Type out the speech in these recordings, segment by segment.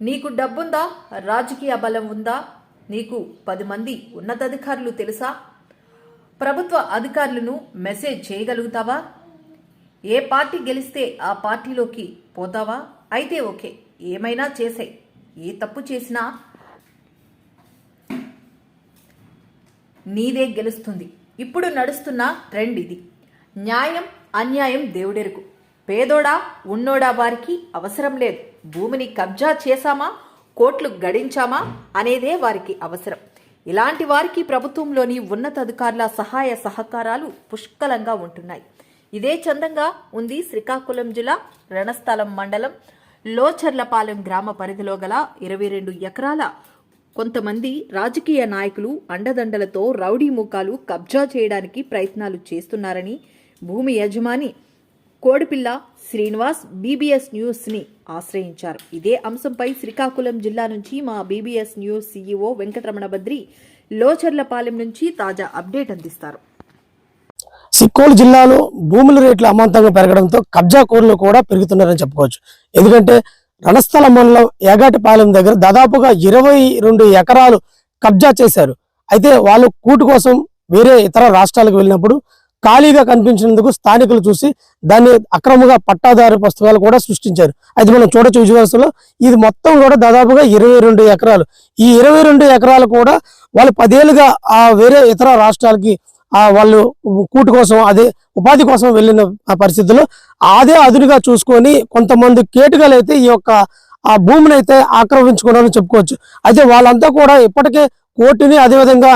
నీకు డబ్బుందా? రాజకీయ బలం ఉందా? నీకు పది మంది ఉన్నతాధికారులు తెలుసా? ప్రభుత్వ అధికారులను మెసేజ్ చేయగలుగుతావా? ఏ పార్టీ గెలిస్తే ఆ పార్టీలోకి పోతావా? అయితే ఓకే ఏమైనా చేసే. ఏ తప్పు చేసినా నీదే గెలుస్తుంది. ఇప్పుడు నడుస్తున్న ట్రెండ్ ఇది. న్యాయం అన్యాయం దేవుడెరుకు. పేదోడా ఉన్నోడా వారికి అవసరం లేదు. భూమిని కబ్జా చేశామా? కోట్లు గడించామా? అనేదే వారికి అవసరం. ఇలాంటి వారికి ప్రభుత్వంలోని ఉన్నతాధికారుల సహాయ సహకారాలు పుష్కలంగా ఉంటున్నాయి. ఇదే చందంగా ఉంది శ్రీకాకుళం జిల్లా రణస్థలం మండలం లోచర్లపాలెం గ్రామ పరిధిలో గల ఇరవై రెండు ఎకరాల కొంతమంది రాజకీయ నాయకులు అండదండలతో రౌడీ ముఖాలు కబ్జా చేయడానికి ప్రయత్నాలు చేస్తున్నారని భూమి యజమాని కోడిపిల్ల శ్రీనివాస్ బీబీఎస్ న్యూస్ని ఆశ్రయించారు. ఇదే అంశంపై శ్రీకాకుళం జిల్లా నుంచి మా BBS news CEO Venkataramana Badri Locharlapalem నుంచి తాజా అప్డేట్ అందిస్తారు. సిక్కోలు జిల్లాలో భూముల రేట్లు అమాంతంగా పెరగడంతో కబ్జా కోర్లు కూడా పెరుగుతున్నారని చెప్పుకోవచ్చు. ఎందుకంటే రణస్థల మండలం ఏగాటిపాలెం దగ్గర దాదాపుగా ఇరవై రెండు ఎకరాలు కబ్జా చేశారు. అయితే వాళ్ళు కూటు కోసం వేరే ఇతర రాష్ట్రాలకు వెళ్ళినప్పుడు ఖాళీగా కనిపించినందుకు స్థానికులు చూసి దాన్ని అక్రమంగా పట్టాదారు పుస్తకాలు కూడా సృష్టించారు. అది మనం చూడొచ్చు విజయవాడలో ఇది మొత్తం కూడా దాదాపుగా ఇరవై రెండు ఎకరాలు. ఈ ఇరవై రెండు ఎకరాలు కూడా వాళ్ళు పదేళ్ళుగా ఆ వేరే ఇతర రాష్ట్రాలకి ఆ వాళ్ళు కూటు కోసం అదే ఉపాధి కోసం వెళ్ళిన పరిస్థితుల్లో అదే అదునుగా చూసుకొని కొంతమంది కేటుగాలు అయితే ఈ యొక్క ఆ భూమిని అయితే ఆక్రమించుకున్నారని చెప్పుకోవచ్చు. అయితే వాళ్ళంతా కూడా ఇప్పటికే కోర్టుని అదేవిధంగా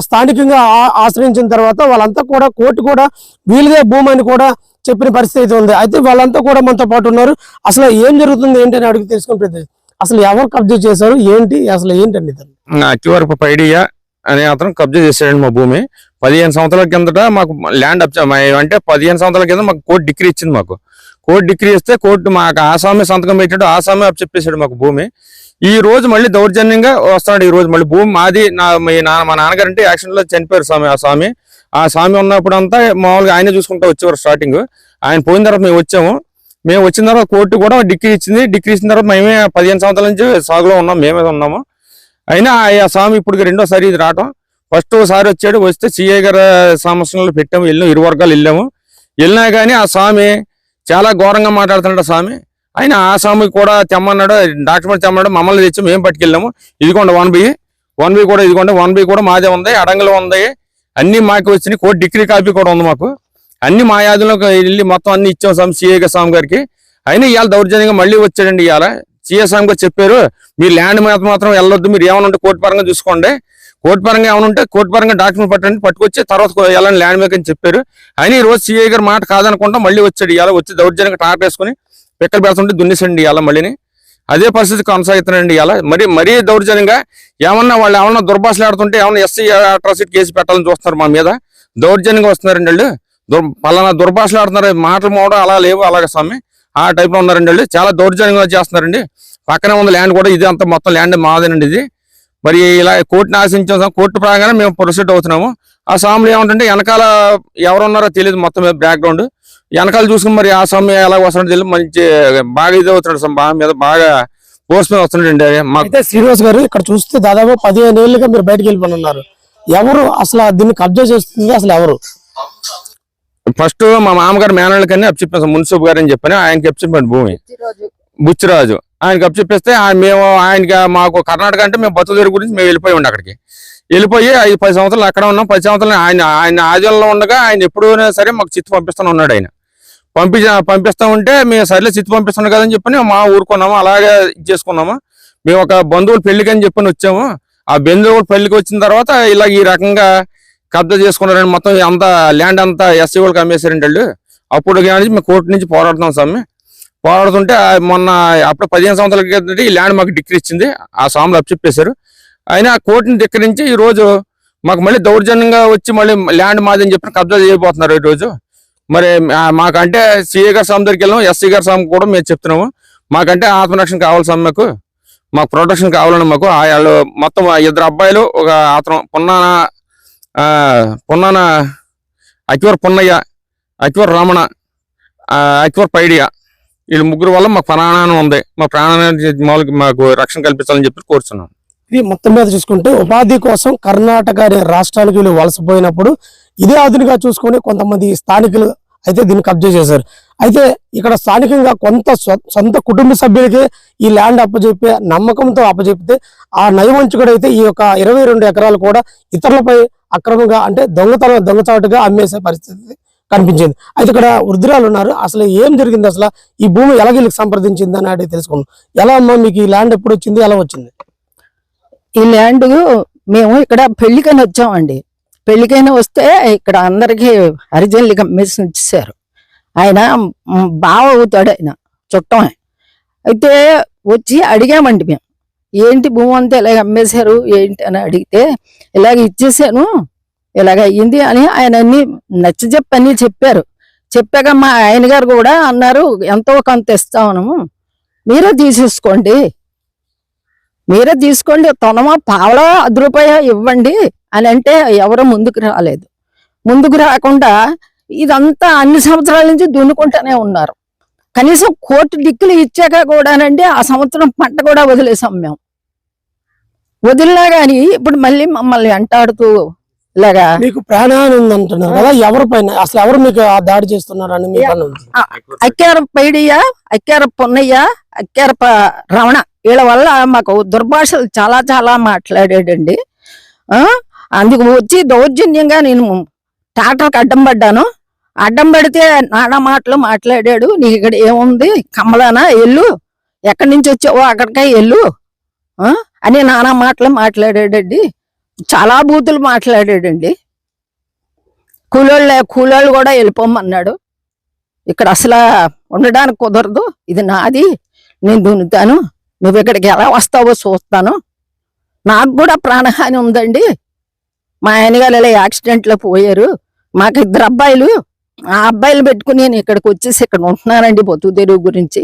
స్థానికంగా ఆ- ఆశ్రయించిన తర్వాత వాళ్ళంతా కూడా కోర్టు కూడా వీళ్ళదే భూమి అని కూడా చెప్పిన పరిస్థితి అయితే ఉంది. అయితే వాళ్ళంతా కూడా మనతో పాటు ఉన్నారు. అసలు ఏం జరుగుతుంది ఏంటి అని అడిగి తెలుసుకుని అసలు ఎవరు కబ్జా చేశారు? ఏంటి? అసలు ఏంటండి ఇది? అక్కివరపు పైడియా అనే అతను కబ్జా చేశాడండి మా భూమి. పదిహేను సంవత్సరాల కిందట మాకు ల్యాండ్ అప్ అంటే పదిహేను సంవత్సరాల కింద మాకు కోర్టు డిగ్రీ ఇచ్చింది మాకు. కోర్టు డిగ్రీ ఇస్తే కోర్టు మాకు ఆసామి సంతకం పెట్టాడు ఆసామి అప్ చెప్పేశాడు మాకు భూమి. ఈ రోజు మళ్ళీ దౌర్జన్యంగా వస్తున్నాడు ఈ రోజు మళ్ళీ భూమి. మాది నా మీ నాన్న మా నాన్నగారు అంటే యాక్షన్లో చనిపోయారు స్వామి ఆ స్వామి. ఆ స్వామి ఉన్నప్పుడు అంతా మామూలుగా ఆయనే చూసుకుంటా వచ్చేవారు స్టార్టింగ్. ఆయన పోయిన తర్వాత మేము వచ్చాము. మేము వచ్చిన తర్వాత కోర్టు కూడా డిగ్రీ ఇచ్చింది. డిగ్రీ ఇచ్చిన తర్వాత మేమే పదిహేను సంవత్సరాల నుంచి సాగులో ఉన్నాం. మేమే ఉన్నాము. అయినా ఆ స్వామి ఇప్పుడు రెండోసారి ఇది రావటం. ఫస్ట్ ఒకసారి వచ్చాడు. వస్తే సిఐ గారి సమస్యలు పెట్టాము. వెళ్ళాము. ఇరు వర్గాలు వెళ్ళాము. వెళ్ళినా కానీ ఆ స్వామి చాలా ఘోరంగా మాట్లాడుతున్నాడు స్వామి. ఆయన ఆ స్వామి కూడా తెమ్మన్నాడు డాక్యుమెంట్ తెమ్మన్నాడు మమ్మల్ని తెచ్చి మేము పట్టుకెళ్ళాము. ఇదిగోండి వన్ బి వన్ బి కూడా ఇదిగోండి వన్ బి కూడా మాదే ఉంది అడంగలు ఉంది. అన్నీ మాకు వచ్చినాయి కోర్టు డిగ్రీ కాపీ కూడా ఉంది మాకు. అన్ని మా యాదంలోకి వెళ్ళి మొత్తం అన్ని ఇచ్చాం స్వామి సిఏ స్వామి గారికి. అయినా ఇవాళ దౌర్జన్యంగా మళ్ళీ వచ్చాడండి ఇవాళ. సిఏ స్వామి గారు చెప్పారు మీరు ల్యాండ్ మీద మాత్రం వెళ్ళొద్దు మీరు ఏమైనా ఉంటే కోర్టు పరంగా చూసుకోండి. కోర్టు పరంగా ఏమైనా ఉంటే కోర్టు పరంగా డాక్యుమెంట్ పట్టండి పట్టుకొచ్చి తర్వాత వెళ్ళండి ల్యాండ్ మీద అని చెప్పారు. అయినా ఈ రోజు సిఐ గారు మాట కాదనుకుంటా మళ్ళీ వచ్చాడు. ఇవాళ వచ్చి దౌర్జన్యంగా టాప్ వేసుకుని పిక్కలు పెడుతుంటే దున్నిసండి ఇవాళ మళ్ళీని. అదే పరిస్థితి కొనసాగుతున్నాయండి ఇవాళ. మరి మరీ దౌర్జన్యంగా ఏమన్నా వాళ్ళు ఏమన్నా దుర్భాషలు ఆడుతుంటే ఏమన్నా ఎస్సీ అట్రాసిటీ కేసు పెట్టాలని చూస్తున్నారు మా మీద. దౌర్జన్యంగా వస్తున్నారండి వాళ్ళు. దుర్ పలానా దుర్భాషలు ఆడుతున్నారు. మాటలు మోడ అలా లేవు అలాగే స్వామి. ఆ టైప్లో ఉన్నారండి వాళ్ళు. చాలా దౌర్జన్యంగా చేస్తున్నారండి. పక్కనే ఉంది ల్యాండ్ కూడా. ఇది అంతా మొత్తం ల్యాండ్ మాదేనండి ఇది. మరి ఇలా కోర్టుని ఆశించాం సార్. కోర్టు ప్రకారం మేము ప్రొసీడ్ అవుతున్నాము. ఆ స్వాములు ఏమంటే వెనకాల ఎవరు ఉన్నారో తెలియదు మొత్తం బ్యాక్గ్రౌండ్ వెనకాల చూసుకుని మరి ఆ స్వామి ఎలా వస్తున్నాడో తెలియదు మంచి బాగా ఇది అవుతున్నాడు స్వామి బాగా మీద బాగా ఫోర్స్ మీద వస్తున్నాడండి అయితే శ్రీనివాస్ గారు ఇక్కడ చూస్తే దాదాపు పదిహేను ఏళ్ళుగా మీరు బయటకు వెళ్ళిపోయి ఉన్నారు. ఎవరు అసలు దీన్ని కబ్జా చేస్తుంది? అసలు ఎవరు? ఫస్ట్ మా మామగారు మేనళ్ళకని చెప్పాను మున్సిపల్ గారు అని చెప్పాను ఆయనకి చెప్పాను భూమి. బుచ్చిరాజు. ఆయనకి చెప్పేస్తే ఆయన మేము ఆయనకి మాకు కర్ణాటక అంటే మేము బతుదేరు గురించి మేము వెళ్ళిపోయి ఉండి అక్కడికి. వెళ్ళిపోయి ఐదు పది సంవత్సరాలు అక్కడ ఉన్నాం. పది సంవత్సరాలు ఆయన ఆయన ఆదిలో ఉండగా ఆయన ఎప్పుడైనా సరే మాకు చిత్తు పంపిస్తూనే ఉన్నాడు ఆయన. పంపి పంపిస్తా ఉంటే మేము సర్లే చిత్తు పంపిస్తున్నాడు కదని చెప్పని మా ఊరుకున్నాము. అలాగే ఇది చేసుకున్నాము. మేము ఒక బంధువులు పెళ్ళికి అని చెప్పని వచ్చాము. ఆ బంధువులు పెళ్ళికి వచ్చిన తర్వాత ఇలా ఈ రకంగా కబ్జా చేసుకున్నారండి మొత్తం అంతా ల్యాండ్ అంతా ఎస్సీ వాళ్ళకి అమ్మేశారండి వాళ్ళు. అప్పుడు కానీ మేము కోర్టు నుంచి పోరాడుతున్నాం స్వామి. పోరాడుతుంటే మొన్న అప్పుడు పదిహేను సంవత్సరాల క్రితం ఈ ల్యాండ్ మాకు డిక్రీ ఇచ్చింది. ఆ స్వాములు అప్పచెప్పేశారు అయినా ఆ కోర్టుని ధిక్కరించి ఈ రోజు మాకు మళ్ళీ దౌర్జన్యంగా వచ్చి మళ్ళీ ల్యాండ్ మాది అని చెప్పి కబ్జా చేయబోతున్నారు ఈరోజు మరి మాకంటే సిఏ గారి స్వామి దగ్గరికి వెళ్ళాం ఎస్సీ గారి స్వామి కూడా మేము చెప్తున్నాము. మాకంటే ఆత్మరక్షణ కావాలి స్వామి మాకు. మాకు ప్రొటెక్షన్ కావాలని మాకు. ఆ వాళ్ళు మొత్తం ఇద్దరు అబ్బాయిలు ఒక అతను పున్నాన పున్నాన అక్వర్ పున్నయ్య అక్వర్ రమణ అక్వర్ పైడియా. వీళ్ళు ముగ్గురు వల్ల మాకు ప్రాణానం ఉంది. మా ప్రాణాన్ని మామూలుగా మాకు రక్షణ కల్పించాలని చెప్పి కోరుతున్నాను ఇది మొత్తం మీద చూసుకుంటే ఉపాధి కోసం కర్ణాటక అనే రాష్ట్రానికి వీళ్ళు వలసపోయినప్పుడు ఇదే అదునుగా చూసుకొని కొంతమంది స్థానికులు అయితే దీన్ని కబ్జా చేశారు. అయితే ఇక్కడ స్థానికంగా కొంత సొంత కుటుంబ సభ్యులకి ఈ ల్యాండ్ అప్పచెప్పే నమ్మకంతో అప్పచెప్తే ఆ నయవంచుకుడు అయితే ఈ యొక్క ఇరవై రెండు ఎకరాలు కూడా ఇతరులపై అక్రమంగా అంటే దొంగతనం దొంగచాటుగా అమ్మేసే పరిస్థితి కనిపించింది. అయితే ఇక్కడ వృద్ధురాలు ఉన్నారు. అసలు ఏం జరిగింది అసలు? ఈ భూమి ఎలా వీళ్ళకి సంప్రదించింది అని అడిగి తెలుసుకున్నాం ఎలా అమ్మా మీకు ఈ ల్యాండ్ ఎప్పుడు వచ్చింది? ఎలా వచ్చింది? ఈ ల్యాండ్ మేము ఇక్కడ పెళ్ళికైనా వచ్చామండి. పెళ్ళికైనా వస్తే ఇక్కడ అందరికి హరిజనులకి అమ్మేసి ఇచ్చేసారు ఆయన బావ అవుతాడు ఆయన చుట్టమే అయితే వచ్చి అడిగామండి మేము ఏంటి భూమి అంతా ఇలాగ అమ్మేశారు ఏంటి? అని అడిగితే ఇలాగ ఇచ్చేసాను. ఇలాగ అయ్యింది అని ఆయన అన్ని నచ్చ చెప్పని చెప్పారు. చెప్పాక మా ఆయన గారు కూడా అన్నారు ఎంతో కొంత ఇస్తాము మీరే తీసేసుకోండి. మీరే తీసుకోండి. తొనమా పావలో అది రూపాయ ఇవ్వండి. అని అంటే ఎవరు ముందుకు రాలేదు. ముందుకు రాకుండా ఇదంతా అన్ని సంవత్సరాల నుంచి దున్నుకుంటూనే ఉన్నారు. కనీసం కోర్టు డిక్కులు ఇచ్చాక కూడానండి ఆ సంవత్సరం పంట కూడా వదిలేసాం మేము. వదిలినా కానీ ఇప్పుడు మళ్ళీ మమ్మల్ని వెంటాడుతూ ఇలాగా మీకు ప్రాణహాని ఉంది అంటున్నారు కదా ఎవరి పైన? అసలు ఎవరు మీకు ఆ దాడి చేస్తున్నారు అని మీకు అక్కేర పైడియ అక్కేర పొన్నయ్య అక్కేర రమణ. వీళ్ళ వల్ల మాకు దుర్భాషలు చాలా చాలా మాట్లాడాడండి ఆ అందుకు వచ్చి దౌర్జన్యంగా నేను ట్రాక్టర్కి అడ్డం పడ్డాను. అడ్డం పడితే నానా మాటలు మాట్లాడాడు. నీకు ఇక్కడ ఏముంది? కమలానా? ఎల్లు ఎక్కడి నుంచి వచ్చావో అక్కడికే ఎల్లు అని నానా మాటలు మాట్లాడాడండి. చాలా బూతులు మాట్లాడాడండి. కూలోళ్ళు కూలోళ్ళు కూడా వెళ్ళిపోమన్నాడు. ఇక్కడ అసలు ఉండడానికి కుదరదు. ఇది నాది. నేను దున్నుతాను. నువ్వు ఇక్కడికి ఎలా వస్తావో చూస్తాను. నాకు కూడా ప్రాణహాని ఉందండి. మా ఆయనగారు ఇలా యాక్సిడెంట్లో పోయారు. మాకు ఇద్దరు అబ్బాయిలు. ఆ అబ్బాయిలు పెట్టుకుని నేను ఇక్కడికి వచ్చేసి ఇక్కడ ఉంటున్నానండి బతుకు తెరువు గురించి.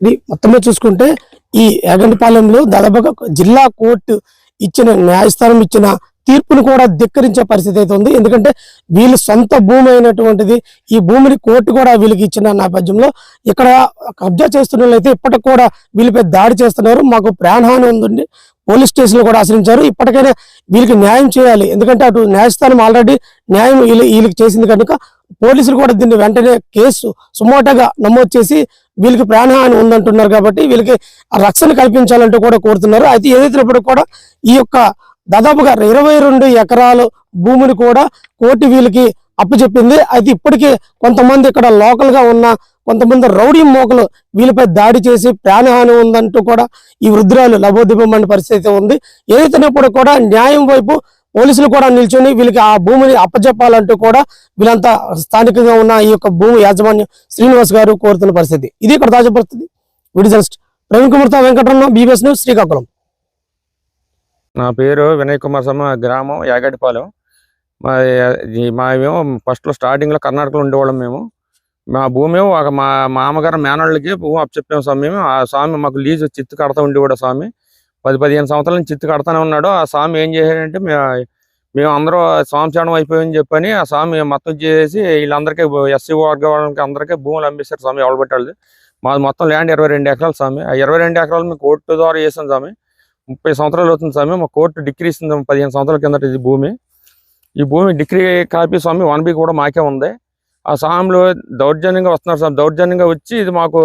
ఇది మొత్తం చూసుకుంటే ఈ యాగంటిపాలెంలో దాదాపుగా జిల్లా కోర్టు ఇచ్చిన న్యాయస్థానం ఇచ్చిన తీర్పును కూడా ధిక్కరించే పరిస్థితి అయితే ఉంది. ఎందుకంటే వీళ్ళు సొంత భూమి అయినటువంటిది ఈ భూమిని కోర్టు కూడా వీళ్ళకి ఇచ్చిన నేపథ్యంలో ఇక్కడ కబ్జా చేస్తున్న వాళ్ళు అయితే ఇప్పటికి కూడా వీళ్ళపై దాడి చేస్తున్నారు. మాకు ప్రాణహాని ఉందండి. పోలీస్ స్టేషన్లు కూడా ఆశ్రయించారు. ఇప్పటికైనా వీళ్ళకి న్యాయం చేయాలి. ఎందుకంటే అటు న్యాయస్థానం ఆల్రెడీ న్యాయం వీళ్ళ- వీళ్ళకి చేసింది కనుక పోలీసులు కూడా దీన్ని వెంటనే కేసు సుమోటగా నమోదు చేసి వీళ్ళకి ప్రాణహాని ఉందంటున్నారు కాబట్టి వీళ్ళకి రక్షణ కల్పించాలంటూ కూడా కోరుతున్నారు. అయితే ఏదైతే కూడా ఈ యొక్క దాదాపుగా ఇరవై రెండు ఎకరాలు భూమిని కూడా కోర్టు వీళ్ళకి అప్పచెప్పింది. అయితే ఇప్పటికీ కొంతమంది ఇక్కడ లోకల్గా ఉన్న కొంతమంది రౌడీ మోకలు వీళ్ళపై దాడి చేసి ప్రాణహాని ఉందంటూ కూడా ఈ వృద్ధురాలు లబోదిబ్బమని పరిస్థితి ఉంది. ఏదైతేనప్పుడు కూడా న్యాయం వైపు పోలీసులు కూడా నిల్చొని వీళ్ళకి ఆ భూమిని అప్పచెప్పాలంటూ కూడా వీళ్ళంతా స్థానికంగా ఉన్న ఈ యొక్క భూమి యాజమాన్యం శ్రీనివాస్ గారు కోరుతున్న పరిస్థితి. ఇది ఇక్కడ తాజా పరిస్థితి వీడి ప్రవీణ్ కుమార్తో వెంకటరమణ బీబీఎస్ న్యూస్ శ్రీకాకుళం. నా పేరు వినయ్ కుమార్ సమ్మ గ్రామం యాగటిపాలెం మా ఈ- మేము ఫస్ట్లో స్టార్టింగ్లో కర్ణాటకలో ఉండేవాళ్ళం మేము. మా భూమి ఒక మా మామగారు మేనళ్ళకి భూమి అప్పచెప్పాం స్వామి. ఆ స్వామి మాకు లీజు చిత్తు కడతా ఉండేవాడు స్వామి. పది పదిహేను సంవత్సరాల నుంచి చిత్తు కడతానే ఉన్నాడు. ఆ స్వామి ఏం చేశాడంటే మే- మేము అందరూ స్వామిచారం అయిపోయిందని చెప్పని ఆ స్వామి మొత్తం చేసి వీళ్ళందరికీ ఎస్సీ వర్గ వాళ్ళకి అందరికీ భూములు అమ్మేశారు స్వామి ఎవరు పెట్టాలి? మాది మొత్తం ల్యాండ్ ఇరవై రెండు ఎకరాలు స్వామి. ఆ ఇరవై రెండు ఎకరాలు మేము కోర్టు ద్వారా చేసాం స్వామి. ముప్పై సంవత్సరాలు అవుతుంది స్వామి. మా కోర్టు డిగ్రీ ఇస్తుంది పదిహేను సంవత్సరాల కిందట ఇది భూమి. ఈ భూమి డిగ్రీ కాపీ స్వామి వన్ బి కూడా మాకే ఉంది. ఆ స్వామిలో దౌర్జన్యంగా వస్తున్నారు స్వామి. దౌర్జన్యంగా వచ్చి ఇది మాకు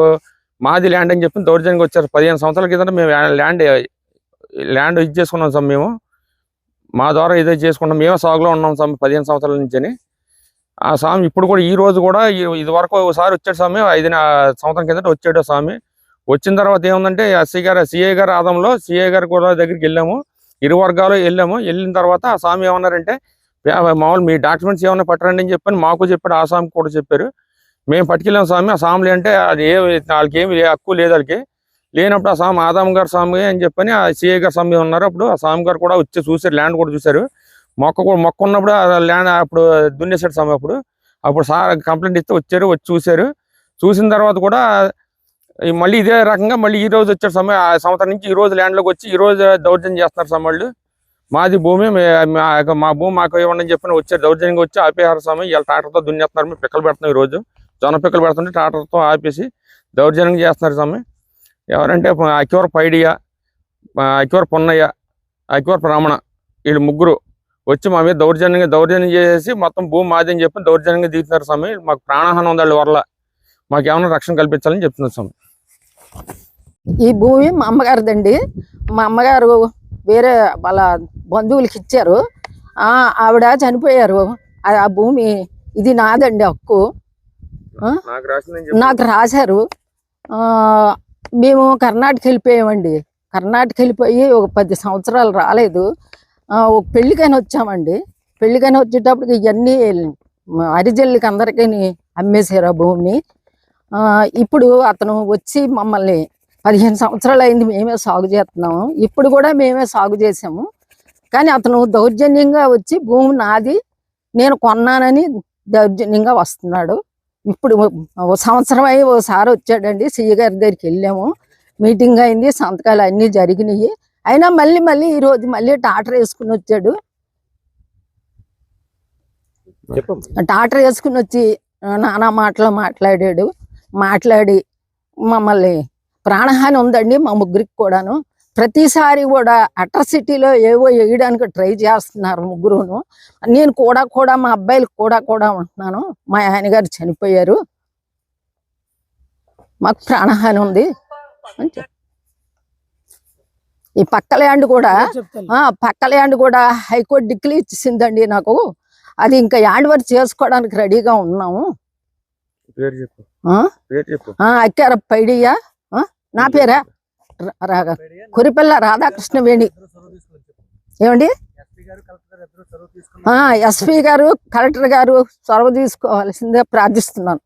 మాది ల్యాండ్ అని చెప్పి దౌర్జన్యంగా వచ్చారు. పదిహేను సంవత్సరాల కిందట మేము ల్యాండ్ ల్యాండ్ ఇది చేసుకున్నాం స్వామి మేము. మా ద్వారా ఇదే చేసుకుంటాం. మేమే సాగులో ఉన్నాం స్వామి పదిహేను సంవత్సరాల నుంచి ఆ స్వామి ఇప్పుడు కూడా ఈ రోజు కూడా ఇది వరకు ఒకసారి వచ్చాడు స్వామి ఐదు సంవత్సరం కిందట వచ్చాడు స్వామి. వచ్చిన తర్వాత ఏముందంటే ఎస్సీ గారు సిఐ గారి ఆదంలో సిఐ గారు కూడా దగ్గరికి వెళ్ళాము. ఇరు వర్గాలు వెళ్ళాము. వెళ్ళిన తర్వాత ఆ స్వామి ఏమన్నారంటే మామూలు మీ డాక్యుమెంట్స్ ఏమైనా పట్టరండి అని చెప్పని మాకు చెప్పాడు. ఆ స్వామి కూడా చెప్పారు. మేము పట్టుకెళ్ళాం స్వామి. ఆ స్వామి అంటే అది ఏ వాళ్ళకి ఏమి హక్కు లేదు వాళ్ళకి. లేనప్పుడు ఆ స్వామి ఆదాం గారు స్వామి అని చెప్పని ఆ సిఐ గారు స్వామి ఉన్నారు. అప్పుడు ఆ స్వామి గారు కూడా వచ్చి చూసారు ల్యాండ్ కూడా చూశారు. మొక్క కూడా మొక్క ఉన్నప్పుడు ల్యాండ్ అప్పుడు దున్నేశాడు స్వామి అప్పుడు. అప్పుడు సార్ కంప్లైంట్ ఇస్తే వచ్చారు వచ్చి చూశారు. చూసిన తర్వాత కూడా మళ్ళీ ఇదే రకంగా మళ్ళీ ఈ రోజు వచ్చారు సమయం ఆ సంవత్సరం నుంచి ఈ రోజు ల్యాండ్లోకి వచ్చి ఈ రోజు దౌర్జన్యం చేస్తున్నారు స్వామి మాది భూమి మా- మా భూమి మాకు ఇవ్వండి అని చెప్పిన వచ్చారు. దౌర్జన్యంగా వచ్చి ఆపేహార స్వామి. ఇలా ట్రాక్టర్తో దున్నేస్తున్నారు. మేము పిక్కలు పెడుతున్నాం ఈ రోజు. జొన్న పిక్కలు పెడుతుంటే ట్రాక్టర్తో ఆపేసి దౌర్జన్యం చేస్తున్నారు స్వామి. ఎవరంటే అక్యూర్ పైడియా అక్యూర్ పొన్నయ్య అక్యూర్ బ్రాహ్మణ వీళ్ళు ముగ్గురు వచ్చి మా మీద దౌర్జన్యంగా దౌర్జన్యం చేసి మొత్తం భూమి మాది అని చెప్పి దౌర్జన్యంగా దిగుతున్నారు స్వామి. మాకు ప్రాణహాని ఉంది వాళ్ళ వల్ల మాకు ఏమైనా రక్షణ కల్పించాలని చెప్తున్నారు స్వామి. ఈ భూమి మా అమ్మగారిదండి. మా అమ్మగారు వేరే వాళ్ళ బంధువులకి ఇచ్చారు. ఆ ఆవిడ చనిపోయారు. ఆ భూమి ఇది నాదండి హక్కు. నాకు రాశారు. ఆ, మేము కర్ణాటక వెళ్ళిపోయామండి. కర్ణాటక వెళ్ళిపోయి ఒక పది సంవత్సరాలు రాలేదు. ఒక పెళ్ళికైనా వచ్చామండి. పెళ్ళికైనా వచ్చేటప్పటికి ఇవన్నీ అరిజల్లికి అందరికీ అమ్మేశారు ఆ భూమిని. ఇప్పుడు అతను వచ్చి మమ్మల్ని పదిహేను సంవత్సరాలు అయింది మేమే సాగు చేస్తున్నాము. ఇప్పుడు కూడా మేమే సాగు చేసాము కానీ అతను దౌర్జన్యంగా వచ్చి భూమి నాది నేను కొన్నానని దౌర్జన్యంగా వస్తున్నాడు. ఇప్పుడు ఓ సంవత్సరం అయ్యి ఓసారి వచ్చాడండి. సీఏ గారి దగ్గరికి వెళ్ళాము. మీటింగ్ అయింది. సంతకాలు అన్నీ జరిగినాయి. అయినా మళ్ళీ మళ్ళీ ఈ రోజు మళ్ళీ టాటర్ వేసుకుని వచ్చాడు. టాటర్ వేసుకుని వచ్చి నానా మాటలు మాట్లాడాడు. మాట్లాడి మమ్మల్ని ప్రాణహాని ఉందండి మా ముగ్గురికి కూడాను. ప్రతిసారి కూడా అట్రసిటీలో ఏవో వేయడానికి ట్రై చేస్తున్నారు ముగ్గురును. నేను కూడా కూడా మా అబ్బాయిలకు కూడా కూడా ఉంటున్నాను. మా ఆయన గారు చనిపోయారు. మాకు ప్రాణహాని ఉంది. ఈ పక్క ల్యాండ్ కూడా ఆ పక్క ల్యాండ్ కూడా హైకోర్టు డిక్లీ ఇచ్చిందండి నాకు. అది ఇంకా యాడ్ వర్క్ చేసుకోవడానికి రెడీగా ఉన్నాము. పేరు చెప్పు. ఆ? పేరు చెప్పు. ఆ, అక్కార పైడియా ఆ? నా పేరా కురిపల్ల రాధాకృష్ణ వేణి ఏమండి? ఆ, ఎస్పీ గారు కలెక్టర్ గారు చొరవ తీసుకోవాల్సిందే ప్రార్థిస్తున్నాను.